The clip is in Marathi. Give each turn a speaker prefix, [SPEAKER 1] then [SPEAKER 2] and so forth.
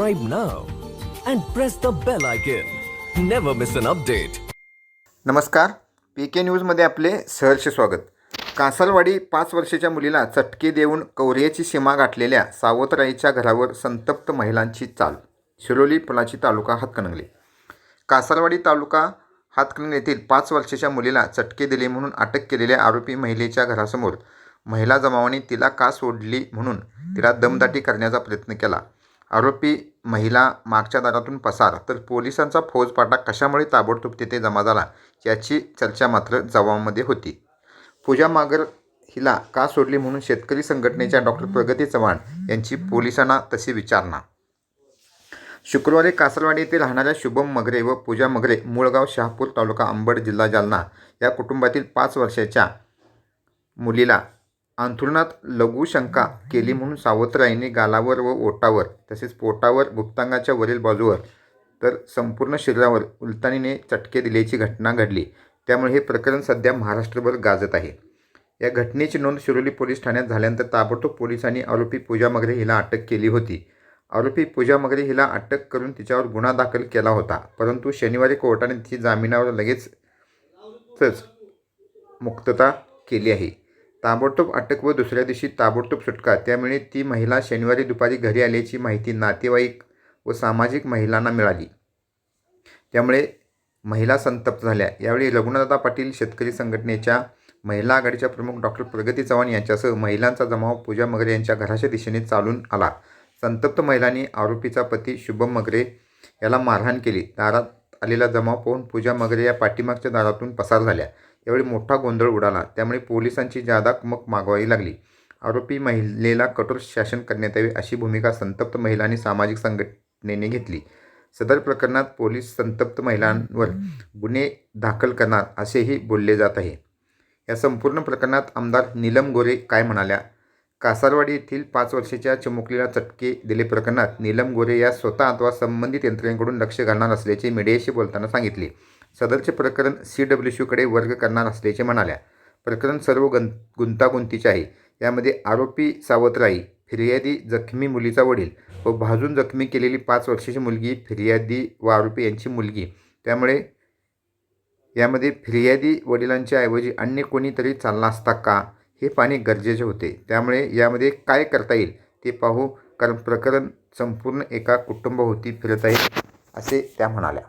[SPEAKER 1] subscribe now and press the bell icon. Never miss an update.
[SPEAKER 2] नमस्कार. पी के न्यूजमध्ये आपले सहर्ष स्वागत. कासारवाडी पाच वर्षाच्या मुलीला चटके देऊन कवरियाची सीमा गाठलेल्या सावतराईच्या घरावर संतप्त महिलांची चाल. शिरोली पुलाची तालुका हातकणंगले. कासारवाडी तालुका हातकणंगले येथील पाच वर्षाच्या मुलीला चटके दिले म्हणून अटक केलेल्या आरोपी महिलेच्या घरासमोर महिला जमावाने तिला का सोडली म्हणून तिला दमदाटी करण्याचा प्रयत्न केला. आरोपी महिला मागच्या दारातून पसार तर पोलिसांचा फौजपाटा कशामुळे ताबडतोब तिथे जमा झाला याची चर्चा मात्र जवामध्ये होती. पूजा मागर हिला का सोडली म्हणून शेतकरी संघटनेच्या डॉक्टर प्रगती चव्हाण यांची पोलिसांना तशी विचारणा. शुक्रवारी कासरवाडी येथे राहणाऱ्या शुभम मगरे व पूजा मगरे मूळगाव शहापूर तालुका अंबड जिल्हा जालना या कुटुंबातील पाच वर्षाच्या मुलीला अंथरुणात लघुशंका केली म्हणून सावत्राईने गालावर व ओटावर तसेच पोटावर गुप्तांगाच्या वरील बाजूवर तर संपूर्ण शरीरावर उलतानीने चटके दिल्याची घटना घडली. त्यामुळे हे प्रकरण सध्या महाराष्ट्रभर गाजत आहे. या घटनेची नोंद शिरोली पोलीस ठाण्यात झाल्यानंतर ताबडतोब पोलिसांनी आरोपी पूजा मगरे हिला अटक केली होती. आरोपी पूजा मगरे हिला अटक करून तिच्यावर गुन्हा दाखल केला होता परंतु शनिवारी कोर्टाने तिची जामिनावर लगेचच मुक्तता केली आहे. ताबडतोब अटक व दुसऱ्या दिवशी ताबडतोब सुटका. त्यामुळे ती महिला शनिवारी दुपारी घरी आल्याची माहिती नातेवाईक व सामाजिक महिलांना मिळाली. त्यामुळे महिला संतप्त झाल्या. यावेळी रघुनाथदा पाटील शेतकरी संघटनेच्या महिला आघाडीच्या प्रमुख डॉक्टर प्रगती चव्हाण यांच्यासह महिलांचा जमाव पूजा मगरे यांच्या घराच्या दिशेने चालून आला. संतप्त महिलांनी आरोपीचा पती शुभम मगरे याला मारहाण केली. दारात आलेला जमाव पाहून पूजा मगरे या पाठीमागच्या दारातून पसार झाल्या. यावेळी मोठा गोंधळ उडाला. त्यामुळे पोलिसांची जादा कुमक मागवावी लागली. आरोपी महिलेला कठोर शासन करण्यात यावे अशी भूमिका संतप्त महिला आणि सामाजिक संघटनेने घेतली. सदर प्रकरणात पोलीस संतप्त महिलांवर गुन्हे दाखल करणार असेही बोलले जात आहे. या संपूर्ण प्रकरणात आमदार नीलम गोरे काय म्हणाल्या? कासारवाडी येथील पाच वर्षाच्या चिमुकलीला चटके दिले प्रकरणात नीलम गोरे या स्वतः अथवा संबंधित यंत्रणेकडून लक्ष घालणार असल्याचे मीडियाशी बोलताना सांगितले. सदरचे प्रकरण सी डब्ल्यू सीकडे वर्ग करणार असल्याचे म्हणाल्या. प्रकरण सर्व गं गुंतागुंतीचे आहे यामध्ये आरोपी सावतराई फिर्यादी जखमी मुलीचा वडील व भाजून जखमी केलेली पाच वर्षाची मुलगी फिर्यादी व आरोपी यांची मुलगी. त्यामुळे यामध्ये फिर्यादी वडिलांच्या ऐवजी अन्य कोणीतरी चालला असता का हे पाहणे गरजेचे होते. त्यामुळे यामध्ये काय करता येईल ते पाहू. कारण प्रकरण संपूर्ण एका कुटुंबाभोवती फिरत आहे असे त्या म्हणाल्या.